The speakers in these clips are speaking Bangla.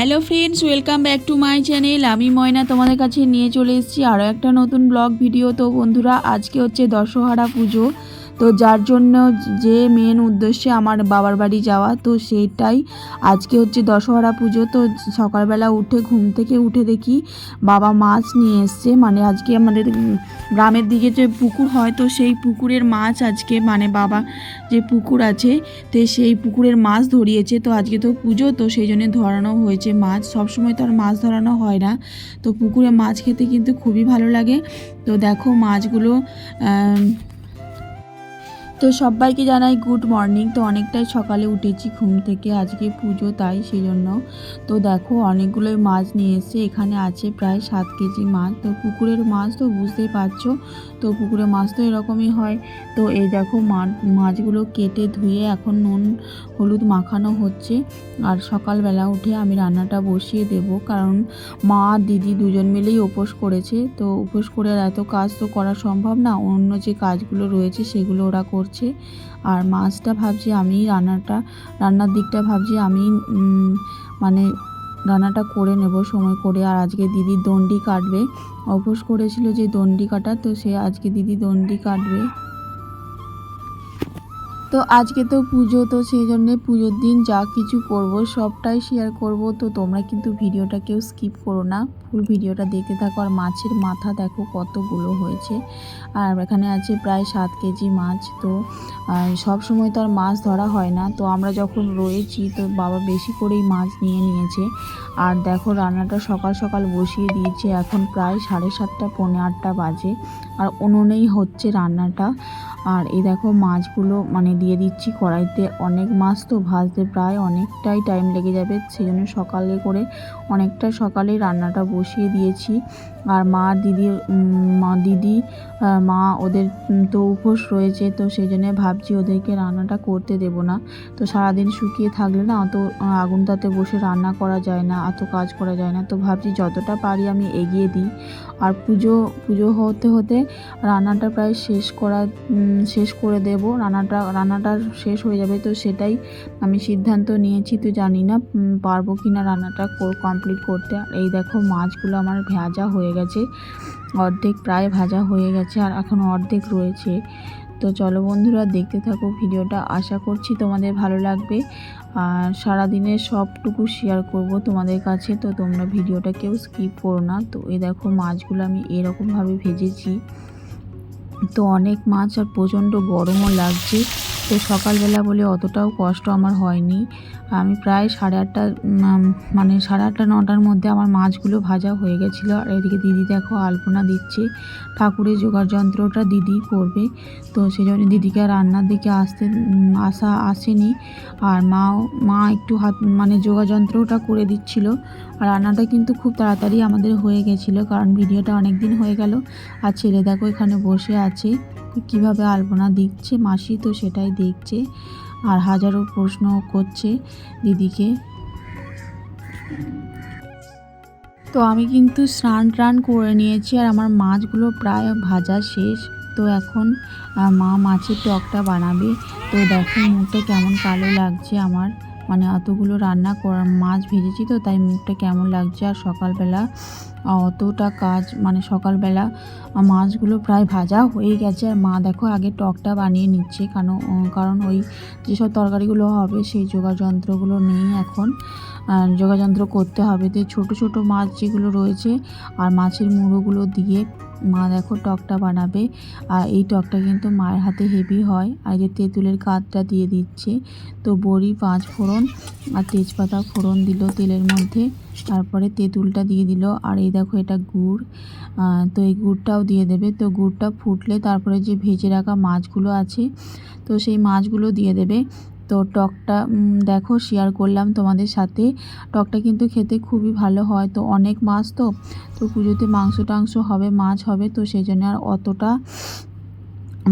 Hello friends, welcome back to my channel. আমি ময়না তোমাদের কাছে নিয়ে চলে এসেছি আরও একটা নতুন ব্লগ ভিডিও। তো বন্ধুরা, আজকে হচ্ছে দশহারা পুজো। তো যার জন্য যে মেন উদ্দেশ্যে আমার বাবার বাড়ি যাওয়া, তো সেইটাই আজকে হচ্ছে দশহরা পুজো। তো সকালবেলা উঠে, ঘুম থেকে উঠে দেখি বাবা মাছ নিয়ে এসছে। মানে আজকে আমাদের গ্রামের দিকে যে পুকুর হয়, তো সেই পুকুরের মাছ আজকে মানে বাবা যে পুকুর আছে, তো সেই পুকুরের মাছ ধরিয়েছে। তো আজকে তো পুজো, তো সেই জন্য ধরানো হয়েছে মাছ। সবসময় তো আর মাছ ধরানো হয় না। তো পুকুরে মাছ খেতে কিন্তু খুবই ভালো লাগে। তো দেখো মাছগুলো তো সবাইকে জানাই গুড মর্নিং তো অনেকটাই সকালে উঠেছি ঘুম থেকে, আজকে পুজো তাই সেই জন্য তো দেখো অনেকগুলোই মাছ নিয়ে এসছে, এখানে আছে প্রায় সাত কেজি মাছ। তো পুকুরের মাছ তো বুঝতেই পারছ, তো পুকুরের মাছ তো এরকমই হয়। তো এই দেখো মাছগুলো কেটে ধুয়ে এখন নুন হলুদ মাখানো হচ্ছে। আর সকালবেলা উঠে আমি রান্নাটা বসিয়ে দেব কারণ মা দিদি দুজন মিলেই উপোস করেছে। তো উপোস করে এত কাজ তো করা সম্ভব না, অন্য যে কাজগুলো রয়েছে সেগুলো ওরা করছে। আর মাছটা ভাবছি আমি রান্নাটা, রান্নার দিকটা ভাবছি আমি মানে রান্নাটা করে নেব সময় করে। আর আজকে দিদি দণ্ডি কাটবে। উপোস করেছিল যে দণ্ডি কাটা, তো সে আজকে দিদি দণ্ডি কাটবে। তো আজকে তো পুজো, তো সেই জন্যে পুজোর দিন যা কিছু করব, সবটাই শেয়ার করব। তো তোমরা কিন্তু ভিডিওটা কেউ স্কিপ করো না। ফুল ভিডিওটা দেখতে থাকো। আর মাছের মাথা দেখো কতগুলো হয়েছে। আর এখানে আছে প্রায় সাত কেজি মাছ। তো সব সময় তো আর মাছ ধরা হয় না। তো আমরা যখন রয়েছি, তো বাবা বেশি করেই মাছ নিয়ে নিয়েছে। আর দেখো রান্নাটা সকাল সকাল বসিয়ে দিয়েছে। এখন প্রায় সাড়ে সাতটা, পৌনে আটটা বাজে। আর উনুনেই হচ্ছে রান্নাটা। আর এই দেখো মাছগুলো মানে দিয়ে দিচ্ছি কড়াইতে। অনেক মাছ তো ভাজতে প্রায় অনেকটাই টাইম লেগে যাবে। সেই জন্য সকালে করে অনেকটা সকালে রান্নাটা বসিয়ে দিয়েছি। আর মা দিদি মা দিদি মা ওদের তো উপোস রয়েছে, তো সেই জন্য ভাবছি ওদেরকে রান্নাটা করতে দেব না। তো সারাদিন শুকিয়ে থাকলে না অত আগুনটাতে বসে রান্না করা যায় না এত কাজ করা যায় না। তো ভাবছি যতটা পারি আমি এগিয়ে দিই। আর পুজো পুজো হতে হতে রান্নাটা প্রায় শেষ করা শেষ করে দেব। রান্নাটা রান্নাটা শেষ হয়ে যাবে তো সেটাই আমি সিদ্ধান্ত নিয়েছি, তো জানি না পারব কি না রান্নাটা কমপ্লিট করতে। এই দেখো মাছগুলো আমার ভেজা হয়ে গেছে। অর্ধেক প্রায় ভাজা হয়ে গেছে আর এখন অর্ধেক রয়েছে। তো চলো বন্ধুরা, দেখতে থাকো ভিডিওটা। আশা করছি তোমাদের ভালো লাগবে। আর সারাদিনের সবটুকু শেয়ার করব তোমাদের কাছে। তো তোমরা ভিডিওটা কেউ স্কিপ করো না। তো এই দেখো মাছগুলো আমি এরকমভাবে ভেজেছি। তো অনেক মাছ আর প্রচণ্ড গরমও লাগছে। তো সকালবেলা বলে অতটাও কষ্ট আমার হয়নি। আমি প্রায় সাড়ে আটটা মানে সাড়ে আটটা, নটার মধ্যে আমার মাছগুলো ভাজা হয়ে গেছিল। আর এদিকে দিদি দেখো আলপনা দিচ্ছে। ঠাকুরের জোগাড় যন্ত্রটা দিদি করবে। তো সেই জন্য দিদিকে রান্নার দিকে আসতে আসা আসেনি। আর মাও, মা একটু হাত মানে যোগাযন্ত্রটা করে দিচ্ছিল। রান্নাটা কিন্তু খুব তাড়াতাড়ি আমাদের হয়ে গেছিল, কারণ ভিডিওটা অনেক দিন হয়ে গেল। আর ছেলে দেখো এখানে বসে আছে। কীভাবে আলপনা দিচ্ছে মাসি তো সেটাই দেখছে। আর হাজারো প্রশ্ন করছে দিদিকে। তো আমি কিন্তু স্নান টান করে নিয়েছি আর আমার মাছগুলো প্রায় ভাজা শেষ। তো এখন মা মাছের টকটা বানাবে। তো দেখো মুখটা কেমন কালো লাগছে আমার। অতগুলো রান্না করা মাছ ভেজেছি তো, তাই মুখটা কেমন লাগছে? আর সকালবেলা অতটা কাজ মানে সকালবেলা মাছগুলো প্রায় ভাজা হয়ে গেছে। আর মা দেখো আগে টকটা বানিয়ে নিচ্ছে, কারণ কারণ ওই যেসব তরকারিগুলো হবে, সেই যোগাযন্ত্রগুলো নেই এখন। যোগাযন্ত্র করতে হবে, তো ছোটো ছোটো মাছ যেগুলো রয়েছে, আর মাছের মুড়োগুলো দিয়ে মা দেখো টকটা বানাবে। আর এই টকটা কিন্তু মায়ের হাতে হেভি হয়। আর যে তেঁতুলের কাঠটা দিয়ে দিচ্ছে। তো বড়ি, পাঁচ ফোড়ন আর তেজপাতা ফোড়ন দিল তেলের মধ্যে। তারপরে তেঁতুলটা দিয়ে দিল। আর এই দেখো এটা গুড়। তো এই গুড়টাও দিয়ে দেবে। তো গুড়টা ফুটলে তারপরে যে ভেজে রাখা মাছগুলো আছে, তো সেই মাছগুলো দিয়ে দেবে। তো টকটা দেখো শেয়ার করলাম তোমাদের সাথে। টকটা কিন্তু খেতে খুবই ভালো হয়। তো অনেক মাছ তো তো পুজোতে মাংস টাংস হবে, মাছ হবে, তো সেই জন্য আর অতটা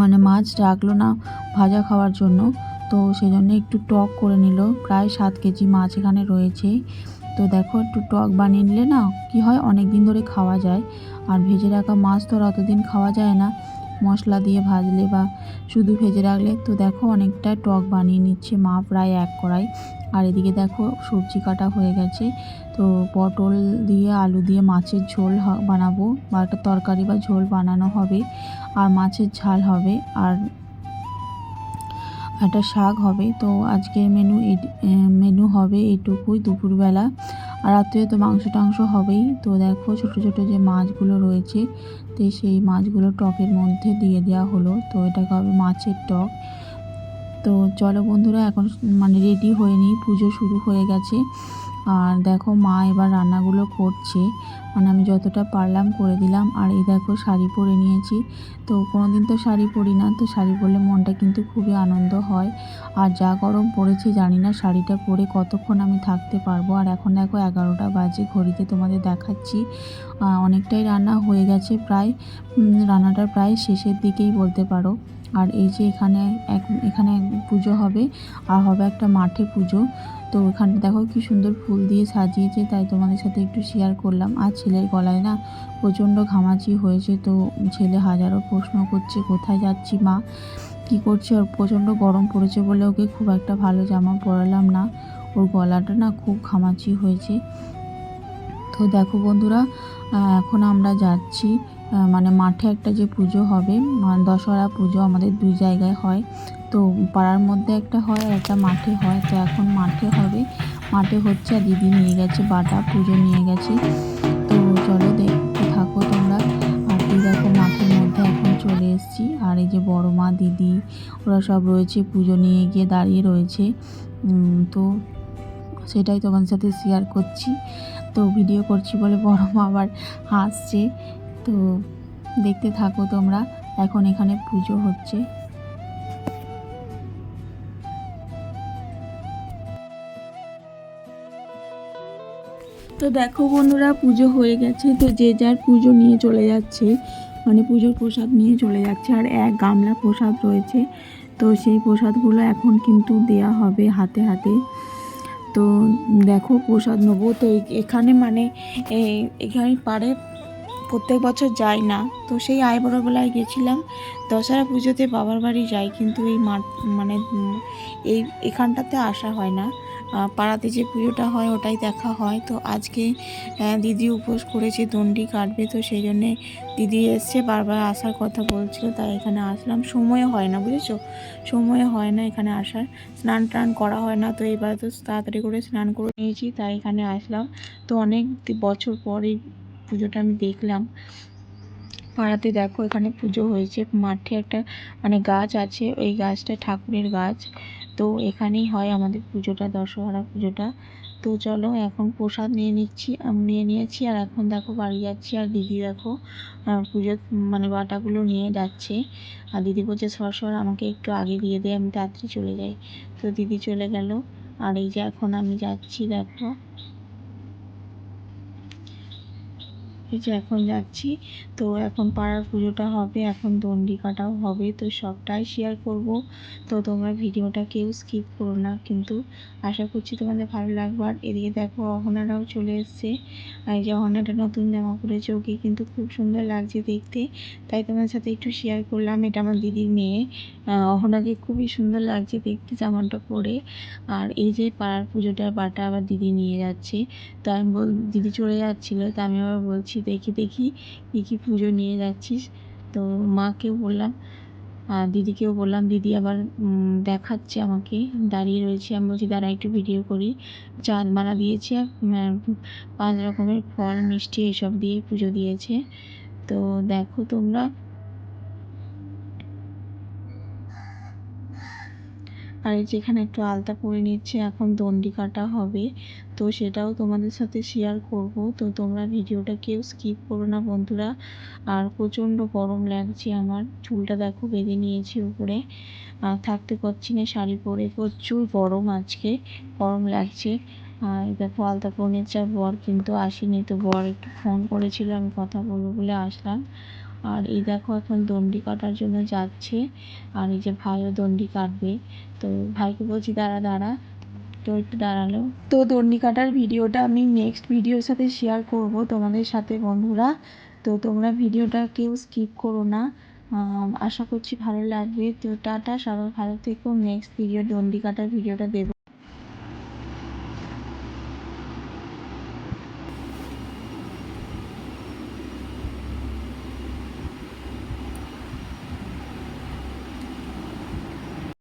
মানে মাছ রাখল না ভাজা খাওয়ার জন্য। তো সেই জন্য একটু টক করে নিল। প্রায় সাত কেজি মাছ এখানে রয়েছে। তো দেখো একটু টক বানিয়ে নিলে না, কি হয়? অনেক দিন ধরে খাওয়া যায়। আর ভেজে রাখা মাছ তো আর অতদিন খাওয়া যায় না। মশলা দিয়ে ভাজলে বা শুধু ভেজে রাখলে তো দেখো অনেকটা টক বানিয়ে নিচ্ছে মা প্রায় এক কড়াই। আর এদিকে দেখো সবজি কাটা হয়ে গেছে। তো পটল দিয়ে, আলু দিয়ে মাছের ঝোল বানাবো বা একটা তরকারি বা ঝোল বানানো হবে আর মাছের ঝাল হবে আর একটা শাক হবে। তো আজকের মেনু মেনু হবে এইটুকুই দুপুরবেলা আর রাত্রে তো মাংস টাংস হবেই। তো দেখো ছোট ছোট যে মাছগুলো রয়েছে, তো সেই মাছগুলো টকের মধ্যে দিয়ে দেওয়া হলো। তো এটাকে হবে মাছের টক। তো চলো বন্ধুরা, এখন মানে রেডি হয়ে নিই পুজো শুরু হয়ে গেছে। আর দেখো মা এবার রান্নাগুলো করছে। মানে আমি যতটা পারলাম করে দিলাম। আর এই দেখো, শাড়ি পরে নিয়েছি। তো কোনো দিন তো শাড়ি পরি না, তো শাড়ি পরলে মনটা কিন্তু খুবই আনন্দ হয়। আর যা গরম পড়েছে, জানি না শাড়িটা পরে কতক্ষণ আমি থাকতে পারব। আর এখন দেখো, এগারোটা বাজে, ঘড়িতে তোমাদের দেখাচ্ছি। অনেকটাই রান্না হয়ে গেছে প্রায়। রান্নাটা প্রায় শেষের দিকেই বলতে পারো। আর এই যে এখানে এক এখানে এক পুজো হবে আর হবে একটা মাঠে পুজো। তো এখানে দেখো কি সুন্দর ফুল দিয়ে সাজিয়েছে, তাই তোমাদের সাথে একটু শেয়ার করলাম। আর ছেলের গলায় না প্রচণ্ড ঘামাচি হয়েছে, তো ছেলে হাজারো প্রশ্ন করছে, কোথায় যাচ্ছি মা? কি করছে? ওর প্রচণ্ড গরম পড়েছে বলে ওকে খুব একটা ভালো জামা পরালাম না। ওর গলাটা না খুব ঘামাচি হয়েছে। তো দেখো বন্ধুরা এখন আমরা যাচ্ছি মানে মাঠে একটা যে পুজো হবে দশহরা পুজো আমাদের দুই জায়গায় হয়। তো পাড়ার মধ্যে একটা হয় আর একটা মাঠে হয়। তো এখন মাঠে হবে। মাঠে হচ্ছে আর দিদি নিয়ে গেছে বাটা, পুজো নিয়ে গেছে। তো চলো দেখতে থাকো তোমরা। আর এই দেখো মাঠের মধ্যে এখন চলে এসেছি। আর এই যে বড় মা, দিদি, ওরা সব রয়েছে পুজো নিয়ে গিয়ে দাঁড়িয়ে রয়েছে। তো সেটাই তোমাদের সাথে শেয়ার করছি। তো ভিডিও করছি বলে বড় মা আবার হাসছে। তো দেখতে থাকো তোমরা, এখন এখানে পুজো হচ্ছে। তো দেখো বন্ধুরা, পুজো হয়ে গেছে। তো যে যার পুজো নিয়ে চলে যাচ্ছে মানে পুজোর প্রসাদ নিয়ে চলে যাচ্ছে, আর এক গামলা প্রসাদ রয়েছে। তো সেই প্রসাদগুলো এখন কিন্তু দেয়া হবে হাতে হাতে। তো দেখো প্রসাদ নেব। তো এখানে মানে এখানে পারে প্রত্যেক বছর যাই না। তো সেই আয় বড়বেলায় গেছিলাম। দশহরা পুজোতে বাবার বাড়ি যাই, কিন্তু এই মাঠ মানে এই, এখানটাতে আসা হয় না। পাড়াতে যে পুজোটা হয়, ওটাই দেখা হয়। তো আজকে দিদি উপোস করেছে, দণ্ডি কাটবে, তো সেই জন্যে দিদি এসছে, বারবার আসার কথা বলছিল, তাই এখানে আসলাম। সময় হয় না, বুঝেছ? সময় হয় না এখানে আসার। স্নান টান করা হয় না, তো এবার তো তাড়াতাড়ি করে স্নান করে নিয়েছি, তাই এখানে আসলাম। তো অনেক বছর পরে পুজোটা আমি দেখলাম। পাড়াতে দেখো এখানে পুজো হয়েছে। মাঠে একটা মানে গাছ আছে, ওই গাছটা ঠাকুরের গাছ। তো এখানেই হয় আমাদের পুজোটা দশহরা পুজোটা। তো চলো এখন প্রসাদ নিয়ে নিচ্ছি, আমি নিয়ে নিয়েছি। আর এখন দেখো বাড়ি যাচ্ছি, আর দিদি দেখো পুজোর মানে বাটাগুলো নিয়ে যাচ্ছে। আর দিদি বলছে, সর সর, আমাকে একটু আগে দিয়ে দে, আমি তাড়াতাড়ি চলে যাই। তো দিদি চলে গেল। আর এই যে এখন আমি যাচ্ছি, দেখো। যে এখন যাচ্ছি, তো এখন পাড়ার পুজোটা হবে, এখন দণ্ডি কাটাও হবে, তো সবটাই শেয়ার করব। তো তোমরা ভিডিওটা কেউ স্কিপ করো না, কিন্তু আশা করছি তোমাদের ভালো লাগবে। আর এদিকে দেখো অহনারাও চলে এসছে। এই যে অহনাটা নতুন জামা পরেছে, ওকে কিন্তু খুব সুন্দর লাগছে দেখতে। তাই তোমার সাথে একটু শেয়ার করলাম, এটা আমার দিদির মেয়ে। অহনাকে খুবই সুন্দর লাগছে দেখতে জামাটা পরে। আর এই যে পাড়ার পুজোটা বাটা আবার দিদি নিয়ে যাচ্ছে। তো আমি বল, দিদি চলে যাচ্ছিল, তা আমি আবার বলছি দেখি দেখি কী কী পুজো নিয়ে যাচ্ছিস। তো মাকেও বললাম, আর দিদিকেও বললাম, দিদি আবার দেখাচ্ছে আমাকে। দাঁড়িয়ে রয়েছে। আমি বলছি, দাঁড়া, একটু ভিডিও করি। চাঁদ মালা দিয়েছে পাঁচ রকমের ফল, মিষ্টি, এসব দিয়ে পুজো দিয়েছে। তো দেখো তোমরা আর এই যেখানে একটু আলতা পরে নিচ্ছে, এখন দণ্ডি কাটা হবে। তো সেটাও তোমাদের সাথে শেয়ার করব। তো তোমরা ভিডিওটা কেউ স্কিপ করো না বন্ধুরা। আর প্রচণ্ড গরম লাগছে আমার। চুলটা দেখো বেঁধে নিয়েছি উপরে। আর থাকতে পারছি না শাড়ি পরে। প্রচুর গরম আজকে। গরম লাগছে। আর দেখো আলতা নিচ্ছে, আর বর কিন্তু আসেনি। তো বর একটু ফোন করেছিল, আমি কথা বলব বলে আসলাম। আর এই দেখো এখন দণ্ডি কাটার জন্য যাচ্ছে। আর এই যে ভাইও দণ্ডি কাটবে। তো ভাইকে বলছি, দাঁড়া দাঁড়া। তো একটু দাঁড়াল। তো দণ্ডি কাটার ভিডিওটা আমি নেক্সট ভিডিওর সাথে শেয়ার করব তোমাদের সাথে, বন্ধুরা। তো তোমরা ভিডিওটা কেউ স্কিপ করো না। আশা করছি ভালো লাগবে। তো টাটা, সবাই ভালো থেকো। নেক্সট ভিডিও ডন্ডি কাটার ভিডিওটা দেবো।